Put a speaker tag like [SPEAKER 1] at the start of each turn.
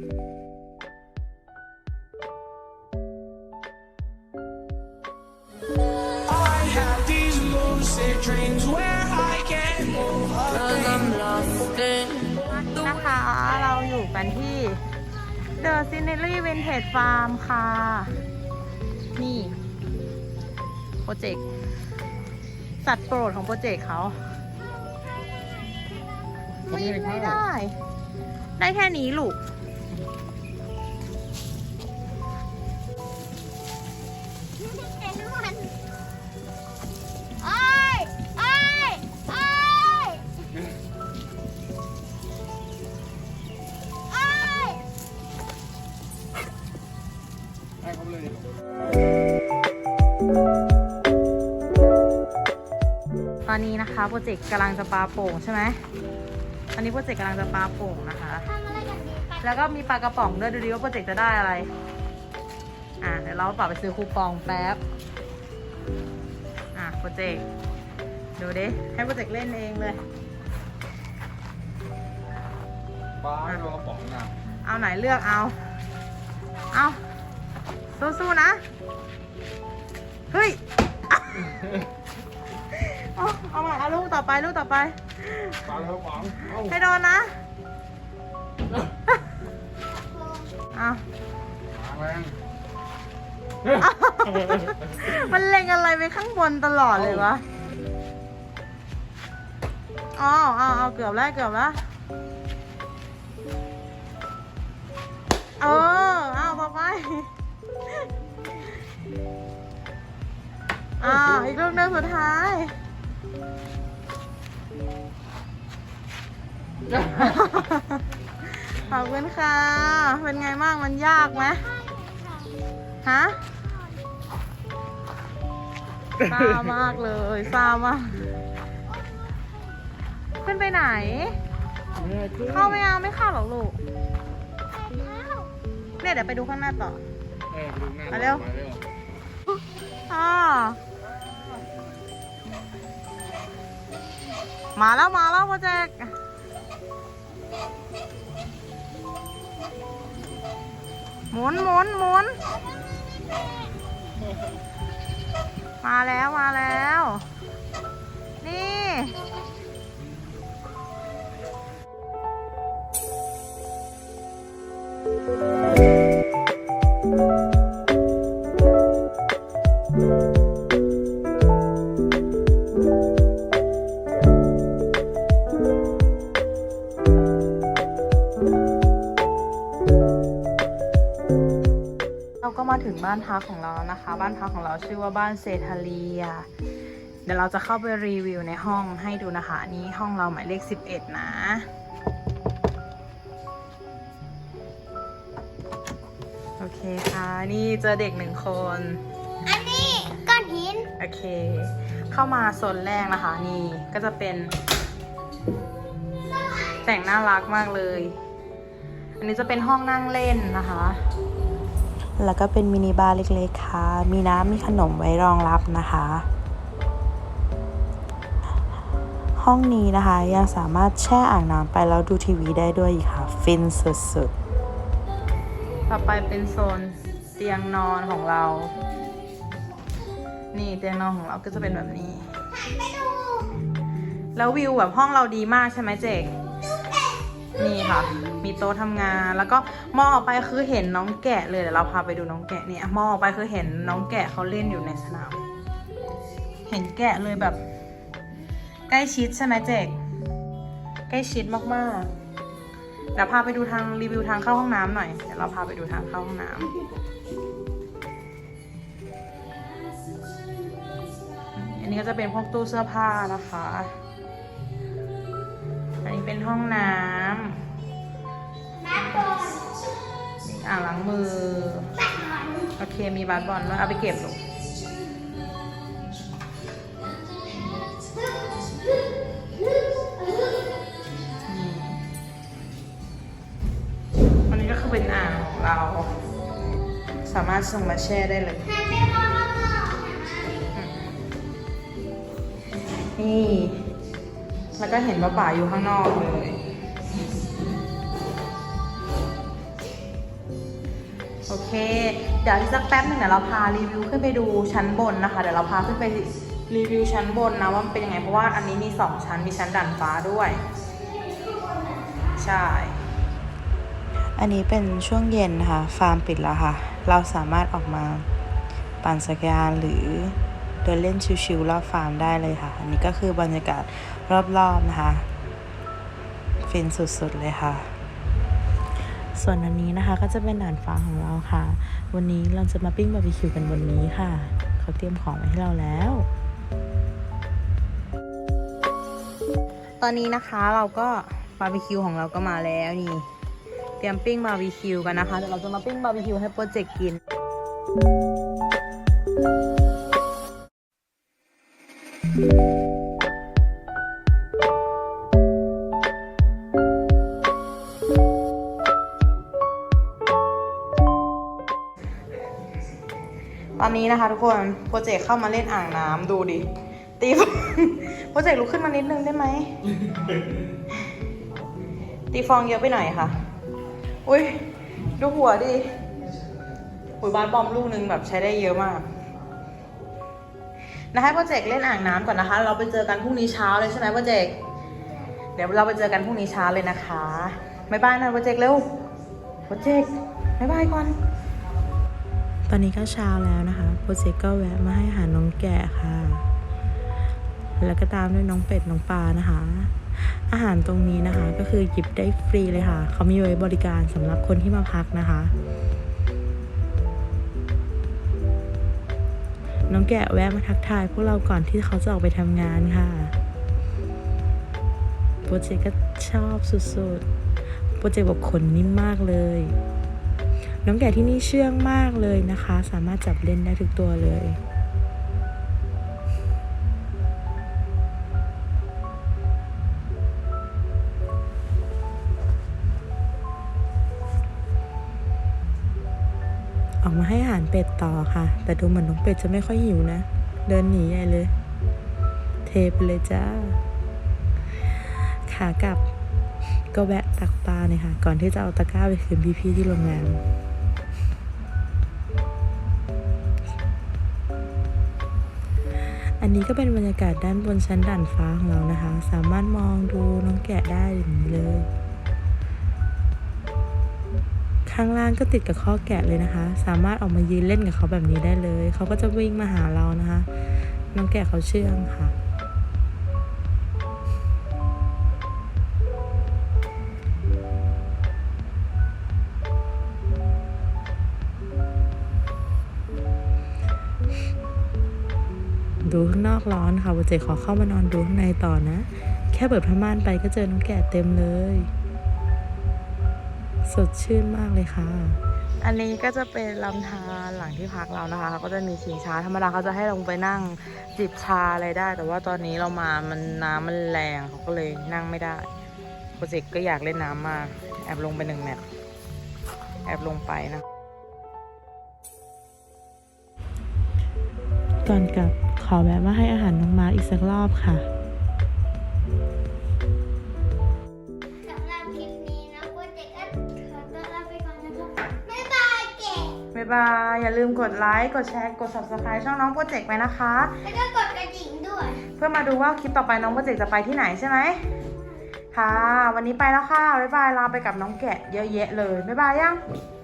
[SPEAKER 1] I have these lucid dreams where I can move
[SPEAKER 2] Cause I'm lost in
[SPEAKER 3] นะคะเราอยู่กันที่ The Scenery Vintage Farm ค่ะ นี่ โปรเจกต์ สัตว์โปรดของโปรเจกต์เขาไม่ไม่ได้ ได้แค่นี้ลูก นนี้นะคะโปรเจกต์กำลังจะปลาโป่งใช่ไหมตอนนี้โปรเจกต์กำลังจะปลาโป่งนะคะ
[SPEAKER 4] ทำอะไรกันดีไป
[SPEAKER 3] แล้วก็มีปลากระป๋องด้วยดูดิว่าโปรเจกต์จะได้อะไร อะเดี๋ยวเราป่าไปซื้อคูปองแป๊บ อะโปรเจกต์ดูดิให้โปรเจกต์เล่นเองเลย
[SPEAKER 5] ป้าให้เรากระป๋องนะ
[SPEAKER 3] เอาไหนเลือกเอา เอาสู้ๆนะ เฮ้ยเอาเอาลูกต่อไปลูกต่อไป
[SPEAKER 5] ป้าแล้วป๋องเอ้า
[SPEAKER 3] ให้โดนนะเอา
[SPEAKER 5] วาแรง
[SPEAKER 3] มันเล็งอะไรไปข้างบนตลอดเลยวะอ๋อเอาเอาเกือบแล้วเกือบแล้วเออเอาต่อไปอ่าอีกลูกหนึงสุดท้าย ขอบคุณค่ะ เป็นไงบ้างมันยากไหมฮะซามากเลยซามาก ขึ้นไปไหน เข้าไม่เอาไม่เข้าหรอกลูก เนี่ยเดี๋ยวไปดูข้างหน้าต่อ
[SPEAKER 5] เออดูหน้า
[SPEAKER 3] มาเร็ว
[SPEAKER 5] มาเร็ว
[SPEAKER 3] อ่ มาแล้วมาแล้วโปรเจกต์หมุนหมุนหมุนมาแล้วมาแล้ว นี่เร บ้านพักของเราแล้วนะคะ บ้านพักของเราชื่อว่าบ้านเซทาเลีย เดี๋ยวเราจะเข้าไปรีวิวในห้องให้ดูนะคะอันนี้ห้องเราหมายเลข 11 นะโอเคค่ะ นี่เจอเด็กหนึ่งคน
[SPEAKER 4] อันนี้ก้อนหิน
[SPEAKER 3] โอเค เข้ามาโซนแรกนะคะ นี่ก็จะเป็น แต่งน่ารักมากเลย อันนี้จะเป็นห้องนั่งเล่นนะคะ แล้วก็เป็นมินิบาร์เล็กๆค่ะ มีน้ำมีขนมไว้รองรับนะคะ ห้องนี้นะคะยังสามารถแช่อ่างน้ำไปแล้วดูทีวีได้ด้วยอีกค่ะ ฟินสุดๆ ต่อไปเป็นโซนเตียงนอนของเรา นี่เตียงนอนของเราก็จะเป็นแบบนี้ แล้ววิวแบบห้องเราดีมากใช่ไหมเจก นี่ค่ะ มีโต๊ะทำงาน แล้วก็มองออกไปคือเห็นน้องแกะเลยเดี๋ยวเราพาไปดูน้องแกะเนี่ยมองออกไปคือเห็นน้องแกะเขาเล่นอยู่ในสนาม เห็นแกะเลยแบบ ใกล้ชิดใช่ไหมเจกใกล้ชิดมากๆเดี๋ยวพาไปดูทางรีวิวทางเข้าห้องน้ำหน่อยเดี๋ยวเราพาไปดูทางเข้าห้องน้ำอันนี้ก็จะเป็นพวกตู้เสื้อผ้านะคะ นนี้เป็นห้องน้ำมีอ่างล้างมือ โอเคมีบาสบอลด้วยเอาไปเก็บลูกนี่อันนี้ก็คือเป็นอ่างของเรา สามารถส่งมาแช่ได้เลย นี่ แล้วก็เห็นว่าป่าอยู่ข้างนอกเลย
[SPEAKER 6] โอเค เดี๋ยวอีกสักแป๊บหนึ่งเดี๋ยวเราพารีวิวขึ้นไปดูชั้นบนนะคะ เดี๋ยวเราพาขึ้นไปรีวิวชั้นบนนะว่ามันเป็นยังไง เพราะว่าอันนี้มีสองชั้นมีชั้นดันฟ้าด้วย ใช่ อันนี้เป็นช่วงเย็นนะคะ ฟาร์มปิดแล้วค่ะ เราสามารถออกมาปั่นจักรยานหรือ เดินเล่นชิวๆรอบฟาร์มได้เลยค่ะ อันนี้ก็คือบรรยากาศรอบๆนะคะ ฟินสุดๆเลยค่ะ ส่วนอันนี้นะคะก็จะเป็นด่านฟ้าของเราค่ะ วันนี้เราจะมาปิ้งบาร์บีคิวกันบนนี้ค่ะ เขาเตรียมของไว้ให้เราแล้วตอนนี้นะคะเราก็บาร์บีคิวของเราก็มาแล้วนี่ เตรียมปิ้งบาร์บีคิวกันนะคะเดี๋ยวเราจะมาปิ้งบาร์บีคิวให้โปรเจกต์กิน ตอนนี้นะคะทุกคนโปรเจกต์เข้ามาเล่นอ่างน้ำดูดิ ตีฟองโปรเจกต์ลุกขึ้นมานิดนึงได้ไหม ตีฟองเยอะไปหน่อยค่ะ อุ้ยดูหัวดิหุยบาสบอมลูกนึงแบบใช้ได้เยอะมาก นะให้โปรเจกต์เล่นอ่างน้ำก่อนนะคะ เราไปเจอกันพรุ่งนี้เช้าเลยใช่ไหมโปรเจกต์เดี๋ยวเราไปเจอกันพรุ่งนี้เช้าเลยนะคะบ๊ายบายนะโปรเจกต์เร็วโปรเจกต์บ๊ายบายก่อน ตอนนี้ก็เช้าแล้วนะคะโปรเจกต์ก็แวะมาให้อาหารน้องแกะค่ะ แล้วก็ตามด้วยน้องเป็ดน้องปลานะคะ อาหารตรงนี้นะคะก็คือหยิบได้ฟรีเลยค่ะ เขามีไว้บริการสำหรับคนที่มาพักนะคะ น้องแกะแวะมาทักทายพวกเราก่อนที่เขาจะออกไปทำงานค่ะ โปรเจกต์ก็ชอบสุดๆ โปรเจกต์บอกขนนิ่มมากเลย น้องแกะที่นี่เชื่องมากเลยนะคะ สามารถจับเล่นได้ทุกตัวเลย ออกมาให้อาหารเป็ดต่อค่ะ แต่ดูเหมือนน้องเป็ดจะไม่ค่อยหิวนะ เดินหนีใหญ่เลย เทไปเลยจ้า ขากลับก็แวะตักปลาเนี่ยค่ะ ก่อนที่จะเอาตะกร้าไปคืนพี่ๆที่โรงแรมอันนี้ก็เป็นบรรยากาศด้านบนชั้นด่านฟ้าของเรานะคะ สามารถมองดูน้องแกะได้อย่างนี้เลย ข้างล่างก็ติดกับข้อแกะเลยนะคะ สามารถออกมายืนเล่นกับเขาแบบนี้ได้เลย เขาก็จะวิ่งมาหาเรานะคะ น้องแกะเขาเชื่องค่ะ ดูข้างนอกร้อนค่ะวันเจขอเข้ามานอนดูข้างในต่อนะ แค่เปิดผ้าม่านไปก็เจอน้องแกะเต็มเลย สดชื่นมากเลยค่ะ อันนี้ก็จะเป็นลำธารหลังที่พักเรานะคะเขาก็จะมีชิงช้าธรรมดาเขาจะให้ลงไปนั่งจิบชาอะไรได้ แต่ว่าตอนนี้เรามามันน้ำมันแรงเขาก็เลยนั่งไม่ได้โปรเจกต์ก็อยากเล่นน้ำมากแอบลงไปหนึ่งแมตช์แอบลงไปนะก่อนกลับขอแวะมาให้อาหารน้องมาอีกสักรอบค่ะ บ๊ายบาย อย่าลืมกดไลค์ กดแชร์ กด subscribe ช่องน้องโปรเจกต์ไว้นะคะ
[SPEAKER 4] แล้วก็กดกระดิ่งด้วย
[SPEAKER 6] เพื่อมาดูว่าคลิปต่อไปน้องโปรเจกต์จะไปที่ไหนใช่ไหมค่ะ วันนี้ไปแล้วค่ะ บ๊ายบาย ลาไปกับน้องแกะเยอะแยะเลย บ๊ายบายยัง
[SPEAKER 4] บ๊ายบาย